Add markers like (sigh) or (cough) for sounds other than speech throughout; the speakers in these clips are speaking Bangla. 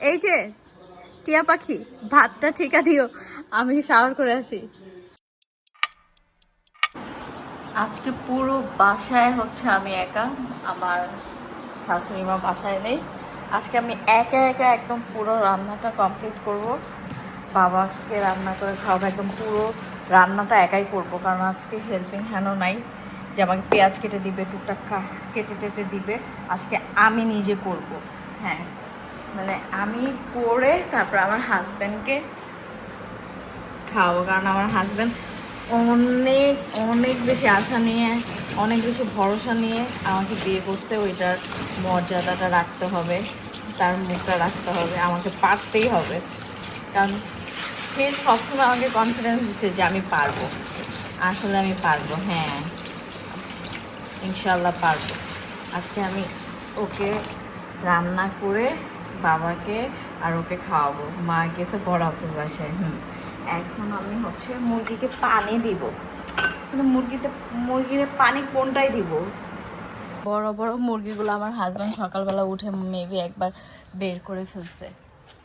এই যে, টিয়া পাখি, ভাতটা ঠিকা দিও। আমি শাওয়ার করে আসি। আজকে পুরো বাসায় হচ্ছে আমি একা, আমার শাশুড়ি মা বাসায় নেই। আজকে আমি একা একা একদম পুরো রান্নাটা কমপ্লিট করব। বাবাকে রান্না করে খাওয়াবো, একদম পুরো রান্নাটা একাই করব, কারণ আজকে হেল্পিং হ্যান্ডও নাই। যে আমাকে পেঁয়াজ কেটে দিবে, টুকটাক কেটে টেটে দিবে, আজকে আমি নিজে করব। হ্যাঁ মানে আমি করে তারপর আমার হাজব্যান্ডকে খাওয়াবো, কারণ আমার হাজব্যান্ড অনেক অনেক বেশি আশা নিয়ে, অনেক বেশি ভরসা নিয়ে আমাকে বিয়ে করতে ওইটার মর্যাদাটা রাখতে হবে, তার মুখটা রাখতে হবে, আমাকে পারতেই হবে। কারণ সে সবসময় আমাকে কনফিডেন্স দিচ্ছে যে আমি পারব। আসলে আমি পারব হ্যাঁ। ইনশাল্লাহ পারব। আজকে আমি ওকে রান্না করে বাবাকে আর ওকে খাওয়াবো মা গেছে বড় আপুর বাসায়। হুম। এখন আমি হচ্ছে মুরগিকে পানি দিব। কিন্তু মুরগিতে, মুরগির পানি কোনটাই দিব? বড় বড় মুরগিগুলো আমার হাজব্যান্ড সকালবেলা উঠে মেবি একবার বের করে ফেলছে।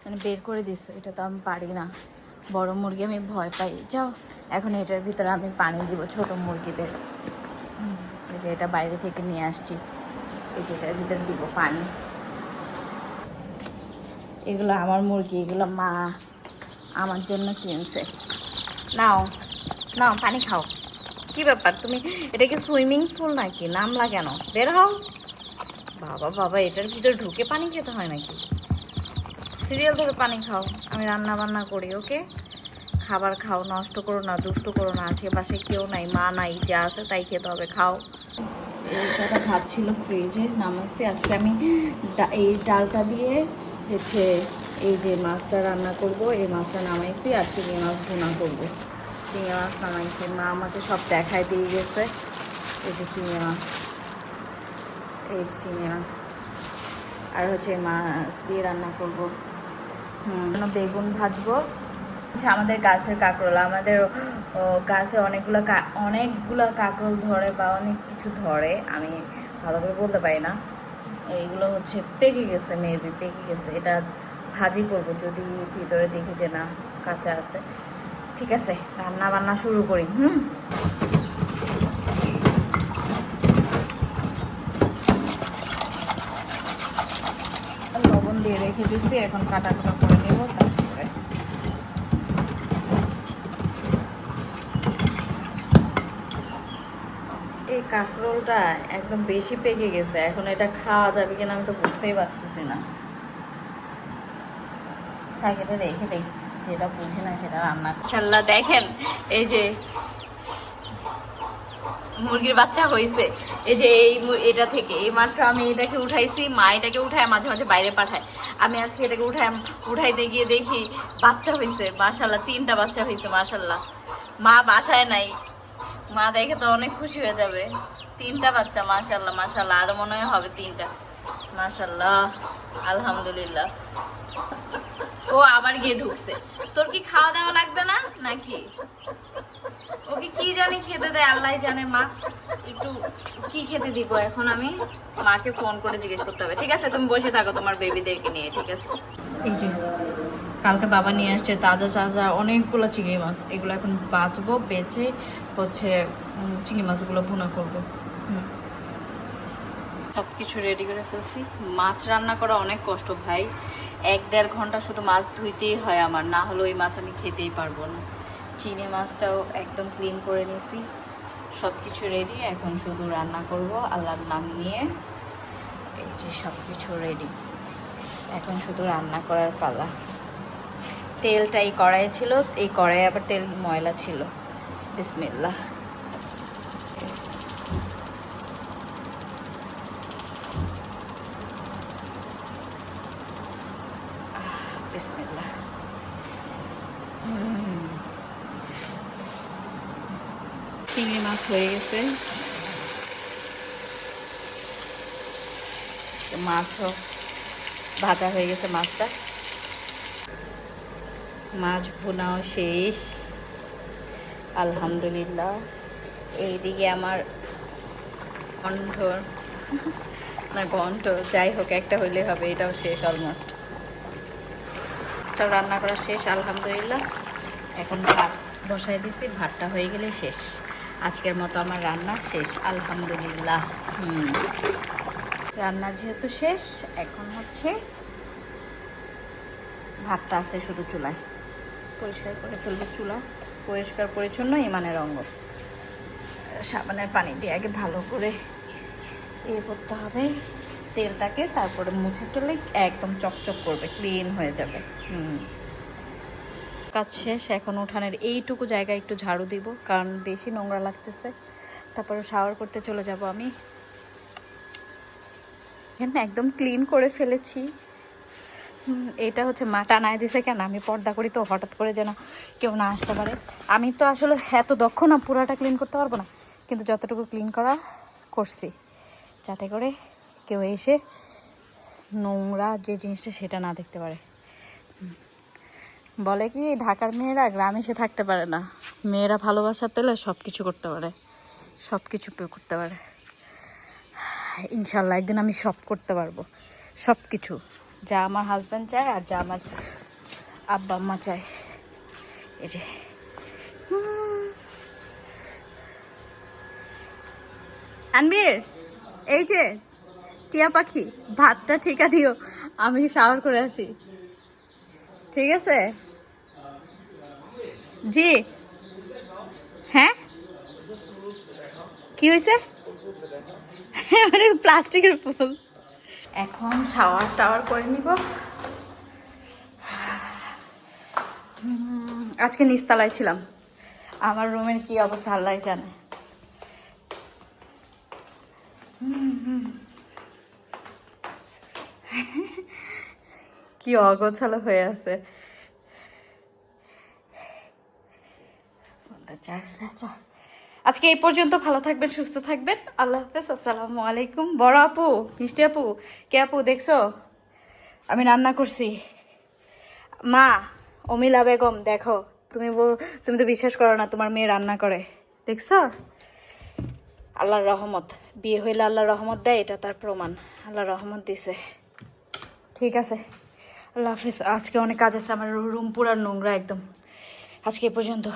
মানে বের করে দিচ্ছে এটা তো আমি পারি না। বড় মুরগি আমি ভয় পাই। যাও, এখন এটার ভিতরে আমি পানি দিব ছোট মুরগিদের। এই যে এটা বাইরে থেকে নিয়ে আসছি। এই যে এটার ভিতরে দিব পানি। এগুলো আমার মুরগি, এগুলো মা আমার জন্য কিনছে। নাও নাও, পানি খাও। কি ব্যাপার? তুমি এটা কি সুইমিং পুল নাকি? নামলা কেন বের হও। বাবা বাবা, এটার ভিতরে ঢুকে পানি খেতে হয় নাকি? সিরিয়াল ধরে পানি খাও। আমি রান্না বান্না করি, ওকে? খাবার খাও, নষ্ট করো না, দুষ্ট করো না। আজকে পাশে কেউ নাই, মা নাই, যা আছে তাই খেতে হবে, খাও। এইটা ভাত ছিল ফ্রিজে নামাইছি। আজকে আমি এই ডালটা দিয়ে হচ্ছে এই যে মাছটা রান্না করব, এই মাছটা নামাইছি আর চিংড়ি মাছ ভুনা করব। চিংড়ি মাছ নামাইছি। মা আমাকে সব দেখায় দিয়ে গেছে। এই যে চিংড়ি মাছ। এই চিংড়ি মাছ। আর হচ্ছে মাছ দিয়ে রান্না করব। হুম বেগুন ভাজবো। হচ্ছে আমাদের গাছের কাঁকরোল। আমাদের গাছে অনেকগুলো অনেকগুলো কাঁকরোল ধরে বা অনেক কিছু ধরে। আমি ভালো করে বলতে পারি না। এইগুলো হচ্ছে পেকে গেছে মেবি পেকে গেছে। এটা ভাজি করব যদি ভিতরে দেখি যে না, কাঁচা আছে। ঠিক আছে রান্না বান্না শুরু করি, হুম? লবণ দিয়ে রেখে দিচ্ছি এখন কাটা কাটা করে নেব তারপরে এই কাঁকরোলটা একদম বেশি পেকে গেছে। এখন এটা খাওয়া যাবে কিনা আমি তো বুঝতেই পারতেছি না। থাক, এটা রেখে দেই। যেটা বুঝি না সেটা রান্না দেখেন, এই যে মুরগির বাচ্চা হয়েছে এই যে এই এটা থেকে এই মাত্র আমি এটাকে উঠাইছি, মা এটাকে উঠায় মাঝে মাঝে বাইরে পাঠায়। আমি আজকে এটাকে উঠাই উঠাইতে গিয়ে দেখি বাচ্চা হয়েছে মাশাল্লাহ তিনটা বাচ্চা হয়েছে মাশাল্লাহ মা বাসায় নাই। মা দেখে তো অনেক খুশি হয়ে যাবে। তিনটা বাচ্চা মাশাল্লাহ মাশাল্লাহ আরও মনে হয় হবে তিনটা। মাশাল্লাহ আলহামদুলিল্লাহ। ও আবার গিয়ে ঢুকছে। তোর কি খাওয়া দাওয়া লাগবে না নাকি? ওকে কি জানি খেতে দেয় আল্লাহ জানে মা। একটু কি খেতে দিব এখন আমি? মাকে ফোন করে জিজ্ঞেস করতে হবে। ঠিক আছে, তুমি বসে থাকো তোমার বেবিদেরকে নিয়ে, ঠিক আছে? এই যে কালকে বাবা নিয়ে আসছে তাজা তাজা অনেকগুলো চিংড়ি মাছ। এগুলো এখন বাঁচবো বেছে হচ্ছে চিংড়ি মাছগুলো ভুনা করব। সব কিছু রেডি করে ফেলছি। মাছ রান্না করা অনেক কষ্ট ভাই। এক দেড় ঘণ্টা শুধু মাছ ধুইতেই হয় আমার, না হলে ওই মাছ আমি খেতেই পারব না। চিংড়ি মাছটাও একদম ক্লিন করে নিছি। সব কিছু রেডি এখন শুধু রান্না করব আল্লাহর নাম নিয়ে। এই যে সব কিছু রেডি এখন শুধু রান্না করার পালা। তেলটা এই কড়াই ছিল, এই কড়াই আবার তেল ময়লা ছিল। বিসমিল্লাহ। চিংড়ি মাছ হয়ে গেছে। তো মাছও ভাজা হয়ে গেছে মাছটা। মাছ ভুনাও শেষ। আলহামদুলিল্লাহ। এইদিকে আমার কণ্ঠ, না কণ্ঠ, যাই হোক, একটা হইলে হবে, এটাও শেষ অলমোস্ট মাছটাও রান্না করা শেষ, আলহামদুলিল্লাহ। এখন ভাত বসাই দিছি, ভাতটা হয়ে গেলে শেষ। আজকের মতো আমার রান্না শেষ, আলহামদুলিল্লাহ। হুম। রান্না যেহেতু শেষ, এখন হচ্ছে ভাতটা আছে শুধু চুলায়। পরিষ্কার করে ফেলব চুলা। পরিষ্কার পরিচ্ছন্ন ইমানের অঙ্গ। সাবানের পানি দিয়ে আগে ভালো করে এ করতে হবে। তেলটাকে তারপরে মুছে ফেলে একদম চকচক করবে, ক্লিন হয়ে যাবে। হুম। কাজ শেষ, এখন উঠানের এইটুকু জায়গা একটু ঝাড়ু দিব, কারণ বেশি নোংরা লাগতেছে। তারপরে শাওয়ার করতে চলে যাব আমি। একদম ক্লিন করে ফেলেছি। এটা হচ্ছে মা টানায় দিছে কেন? আমি পর্দা করি তো, হঠাৎ করে যেন কেউ না আসতে পারে। আমি তো আসলে এত দক্ষ না, পুরাটা ক্লিন করতে পারব না। কিন্তু যতটুকু ক্লিন করা করছি, যাতে করে কেউ এসে নোংরা যে জিনিসটা সেটা না দেখতে পারে। বলে কি, ঢাকার মেয়েরা গ্রামে এসে থাকতে পারে না। মেয়েরা ভালোবাসা পেলে সব কিছু করতে পারে সব কিছু করতে পারে। ইনশাল্লাহ একদিন আমি সব করতে পারব সব কিছু যা আমার হাজব্যান্ড চায় আর যা আমার আব্বা আম্মা চায়। এই যে। আনবির, এই যে, টিয়া পাখি, ভাতটা ঠিকা দিও, আমি শাওয়ার করে আসি। ঠিক আছে? জি। হ্যাঁ? কি হয়েছে প্লাস্টিকের (laughs) ফুল? এখন শাওয়ার টাওয়ার করে নিব। আজকে নিচতলায় ছিলাম। আমার রুমের কি অবস্থা আল্লাহ জানে। কি অগোছালো হয়ে আছে। চার্জ আচ্ছা আজকে এই পর্যন্ত ভালো থাকবেন, সুস্থ থাকবেন। আল্লাহ হাফেজ, আসসালামু আলাইকুম। বড় আপু, মিষ্টি আপু, কে আপু, দেখছ? আমি রান্না করছি। মা, অমিলা বেগম, দেখো, তুমি তুমি তো বিশ্বাস করো না, তোমার মেয়ে রান্না করে। দেখছ? আল্লাহর রহমত। বিয়ে হইলে আল্লাহর রহমত দেয়, এটা তার প্রমাণ। আল্লাহর রহমত দিছে। ঠিক আছে। আল্লাহ হাফিজ, আজকে অনেক কাজ আছে, আমার রুম পুরা নোংরা একদম। আজকে এ পর্যন্ত।